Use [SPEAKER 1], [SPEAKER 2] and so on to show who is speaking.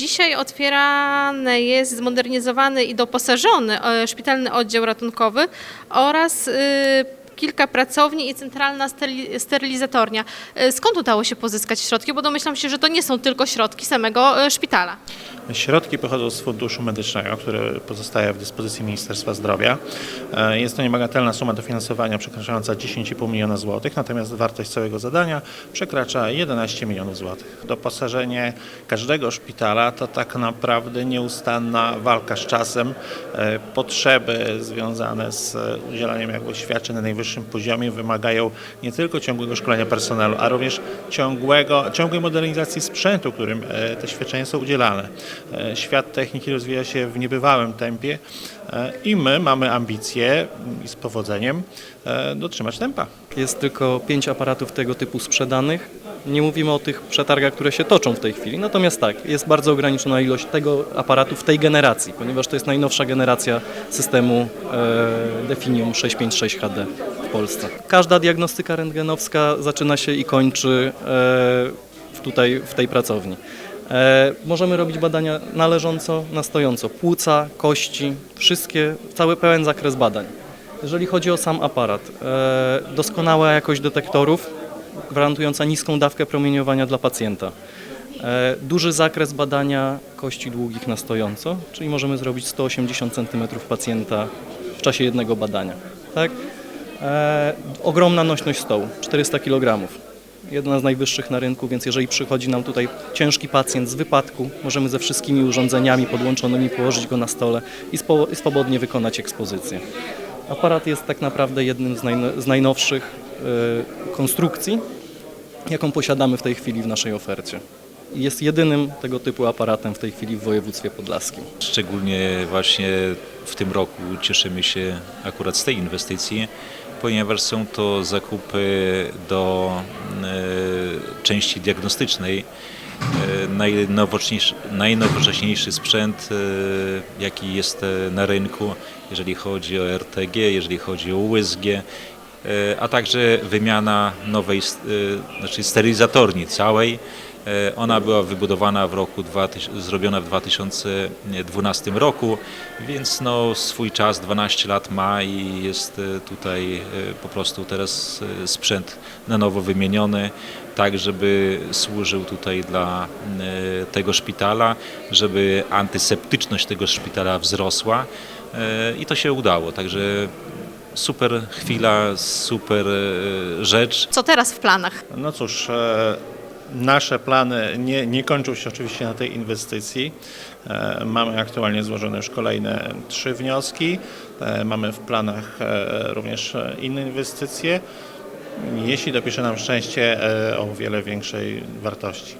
[SPEAKER 1] Dzisiaj otwierany jest zmodernizowany i doposażony e, szpitalny oddział ratunkowy oraz y, kilka pracowni i centralna sterylizatornia. E, Skąd udało się pozyskać środki? Bo domyślam się, że to nie są tylko środki samego e, szpitala.
[SPEAKER 2] Środki pochodzą z Funduszu Medycznego, który pozostaje w dyspozycji Ministerstwa Zdrowia. E, Jest to niebagatelna suma dofinansowania przekraczająca 10,5 miliona złotych, natomiast wartość całego zadania przekracza 11 milionów złotych. Doposażenie każdego szpitala to tak naprawdę nieustanna walka z czasem. Potrzeby związane z udzielaniem jakby świadczeń na poziomie wymagają nie tylko ciągłego szkolenia personelu, a również ciągłego, ciągłej modernizacji sprzętu, którym e, te świadczenia są udzielane. E, Świat techniki rozwija się w niebywałym tempie e, i my mamy ambicje mm, i z powodzeniem dotrzymać tempa.
[SPEAKER 3] Jest tylko pięć aparatów tego typu sprzedanych. Nie mówimy o tych przetargach, które się toczą w tej chwili. Natomiast tak, jest bardzo ograniczona ilość tego aparatu w tej generacji, ponieważ to jest najnowsza generacja systemu e, Definium 656 HD w Polsce. Każda diagnostyka rentgenowska zaczyna się i kończy e, tutaj w tej pracowni. E, możemy robić badania należąco, na stojąco. Płuca, kości, wszystkie, cały pełen zakres badań. Jeżeli chodzi o sam aparat, e, doskonała jakość detektorów, gwarantująca niską dawkę promieniowania dla pacjenta. E, duży zakres badania kości długich na stojąco, czyli możemy zrobić 180 cm pacjenta w czasie jednego badania. Tak? E, ogromna nośność stołu, 400 kg. Jedna z najwyższych na rynku, więc jeżeli przychodzi nam tutaj ciężki pacjent z wypadku, możemy ze wszystkimi urządzeniami podłączonymi położyć go na stole i, swobodnie wykonać ekspozycję. Aparat jest tak naprawdę jednym z, najno, z najnowszych konstrukcji, jaką posiadamy w tej chwili w naszej ofercie. Jest jedynym tego typu aparatem w tej chwili w województwie podlaskim.
[SPEAKER 4] Szczególnie właśnie w tym roku cieszymy się akurat z tej inwestycji, ponieważ są to zakupy do e, części diagnostycznej. E, najnowocześniejszy, najnowocześniejszy sprzęt, e, jaki jest e, na rynku, jeżeli chodzi o RTG, jeżeli chodzi o USG, e, a także wymiana nowej, e, znaczy sterylizatorni całej. E, Ona była wybudowana w roku 2000, zrobiona w 2012 roku, więc no swój czas 12 lat ma i jest e, tutaj e, po prostu teraz e, sprzęt na nowo wymieniony, tak żeby służył tutaj dla e, tego szpitala, żeby antyseptyczność tego szpitala wzrosła e, i to się udało, także super chwila, super e, rzecz.
[SPEAKER 1] Co teraz w planach?
[SPEAKER 2] No cóż, e, nasze plany nie, nie kończą się oczywiście na tej inwestycji. E, Mamy aktualnie złożone już kolejne trzy wnioski. Mamy w planach również inne inwestycje. Jeśli dopisze nam szczęście o wiele większej wartości.